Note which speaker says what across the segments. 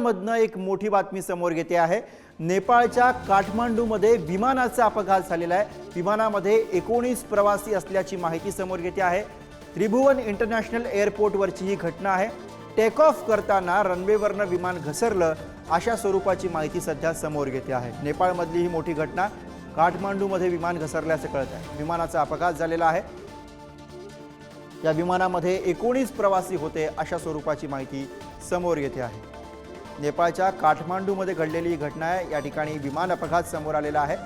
Speaker 1: मधनं एक मोठी बातमी समोर येते आहे. नेपाळच्या काठमांडूमध्ये विमानाचा अपघात झालेला आहे. विमानामध्ये एकोणीस प्रवासी असल्याची माहिती समोर येते आहे. त्रिभुवन इंटरनॅशनल एअरपोर्टवरची ही घटना आहे. टेक ऑफ करताना रनवेवरनं विमान घसरलं अशा स्वरूपाची माहिती सध्या समोर येते आहे. नेपाळमधली ही मोठी घटना काठमांडूमध्ये विमान घसरल्याचं कळत आहे. विमानाचा अपघात झालेला आहे. या विमानामध्ये एकोणीस प्रवासी होते अशा स्वरूपाची माहिती समोर येते आहे. नेपाळच्या काठमांडूमध्ये घडलेली ही घटना आहे. या ठिकाणी विमान अपघात समोर आलेला आहे.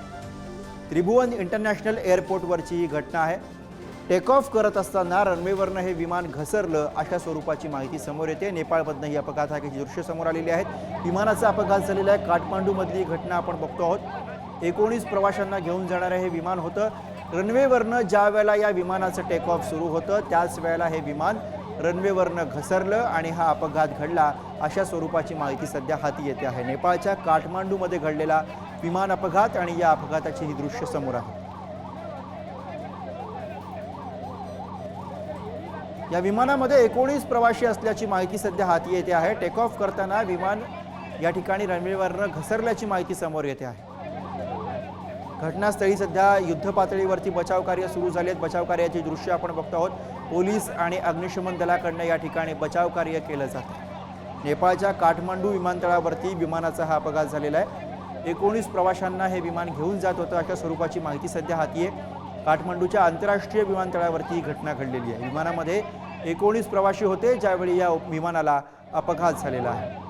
Speaker 1: त्रिभुवन इंटरनॅशनल एअरपोर्टवरची ही घटना आहे. टेक ऑफ करत असताना रनवेवरनं हे विमान घसरलं अशा स्वरूपाची माहिती समोर येते. नेपाळमधनं ही अपघाताची दृश्य समोर आलेली आहेत. विमानाचा अपघात झालेला आहे. काठमांडूमधली ही घटना आपण बघतो आहोत. एकोणीस प्रवाशांना घेऊन जाणारं हे विमान होतं. रनवेवरनं ज्या वेळेला या विमानाचं टेक ऑफ सुरू होतं त्याच वेळेला हे विमान रनवेवरनं घसरलं आणि हा अपघात घडला. अशा स्वरूपाची माहिती सध्या हाती येते आहे. नेपाळच्या काठमांडूमध्ये घडलेला विमान अपघात आणि या अपघाताची ही दृश्य समोर आहे. या विमानामध्ये एकोणीस प्रवासी असल्याची माहिती सध्या हाती येते आहे. टेक ऑफ करताना विमान या ठिकाणी रनवेवरनं घसरल्याची माहिती समोर येते आहे. घटनास्थळी सध्या युद्धपातळीवरती बचावकार्य सुरू झाले आहेत बचावकार्याची दृश्य आपण बघतो आहोत. पोलीस आणि अग्निशमन दलाकडनं या ठिकाणी बचावकार्य केलं जातं नेपाळच्या काठमांडू विमानतळावरती विमानाचा हा अपघात झालेला आहे. एकोणीस प्रवाशांना हे विमान घेऊन जात होतं. अशा स्वरूपाची माहिती सध्या हाती आहे. काठमांडूच्या आंतरराष्ट्रीय विमानतळावरती ही घटना घडलेली आहे. विमानामध्ये एकोणीस प्रवासी होते ज्यावेळी या विमानाला अपघात झालेला आहे.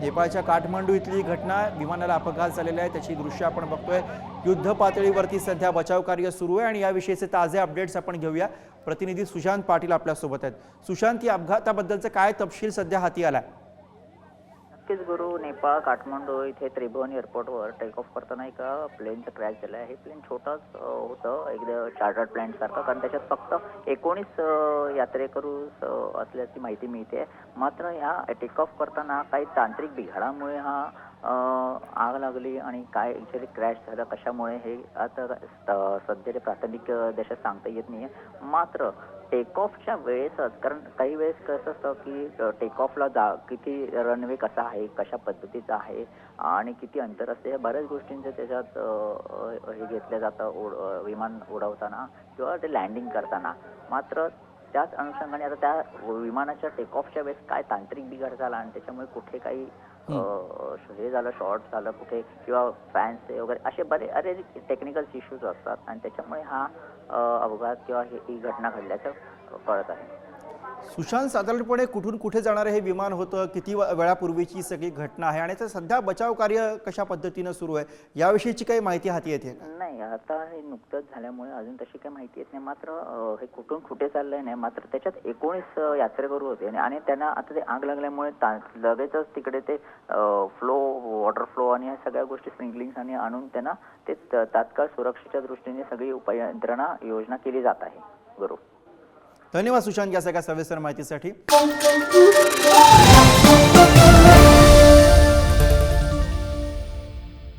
Speaker 1: नेपाळच्या काठमांडू इथली घटना विमानाला अपघात झालेला आहे. त्याची दृश्य आपण बघतोय. युद्ध पातळीवरती सध्या बचाव कार्य सुरू आहे आणि याविषयीचे ताजे अपडेट्स आपण घेऊया. प्रतिनिधी सुशांत पाटील आपल्यासोबत आहेत. सुशांत या अपघाताबद्दलचं काय तपशील सध्या हाती आलाय?
Speaker 2: नक्कीच गुरु नेपाळ काठमांडू इथे त्रिभुवन एअरपोर्टवर टेक ऑफ करताना एका प्लेनचं क्रॅश झालं. आहे हे प्लेन छोटंच होतं. एकदा चार्टर्ड प्लॅन सारखं. कारण त्याच्यात फक्त एकोणीस यात्रेकरू असल्याची माहिती मिळते. मात्र ह्या टेक ऑफ करताना काही तांत्रिक बिघाडामुळे हा आग लागली आणि काय ॲक्च्युली क्रॅश झालं कशामुळे हे आता स- सध्याच्या प्राथमिक देशात सांगता येत नाही आहे मात्र टेक ऑफच्या वेळेसच कारण काही वेळेस कसं असतं की टेक ऑफला जा किती रनवे कसा आहे कशा पद्धतीचा आहे आणि किती अंतर असते या बऱ्याच गोष्टींचं त्याच्यात हे घेतलं जातं उड विमान उडवताना किंवा ते लँडिंग करताना. मात्र त्याच अनुषंगाने आता त्या विमानाच्या टेक ऑफच्या वेळेस काय तांत्रिक बिघाड झाला आणि त्याच्यामुळे कुठे काही हे झालं शॉर्ट झालं कुठे किंवा फॅन्स वगैरे असे बरे अरे टेक्निकल इश्यूज असतात आणि त्याच्यामुळे हा अपघात किंवा हे- ही घटना घडल्याचं कळत आहे.
Speaker 1: सुशांत साधारणपणे कुठून कुठे जाणारं हे विमान होतं? किती वेळापूर्वीची सगळी घटना आहे? आणि सध्या बचाव कार्य कशा पद्धतीनं सुरू आहे? याविषयीची काही माहिती हाती येते
Speaker 2: नाही आता हे नुकतंच झाल्यामुळे अजून तशी काही माहिती येत नाही. मात्र हे कुठून कुठे चाललंय नाही मात्र त्याच्यात एकोणीस यात्रेकरू होते. आणि- आणि त्यांना आता ते आग लागल्यामुळे लगेचच तिकडे ते फ्लो वॉटर फ्लो आणि ह्या सगळ्या गोष्टी स्प्रिंकलिंग आणि आणून त्यांना ते तात्काळ सुरक्षेच्या दृष्टीने सगळी उपाययंत्रणा योजना केली जात आहे. बरोबर.
Speaker 1: धन्यवाद सुशांत या सगळ्या सविस्तर माहितीसाठी.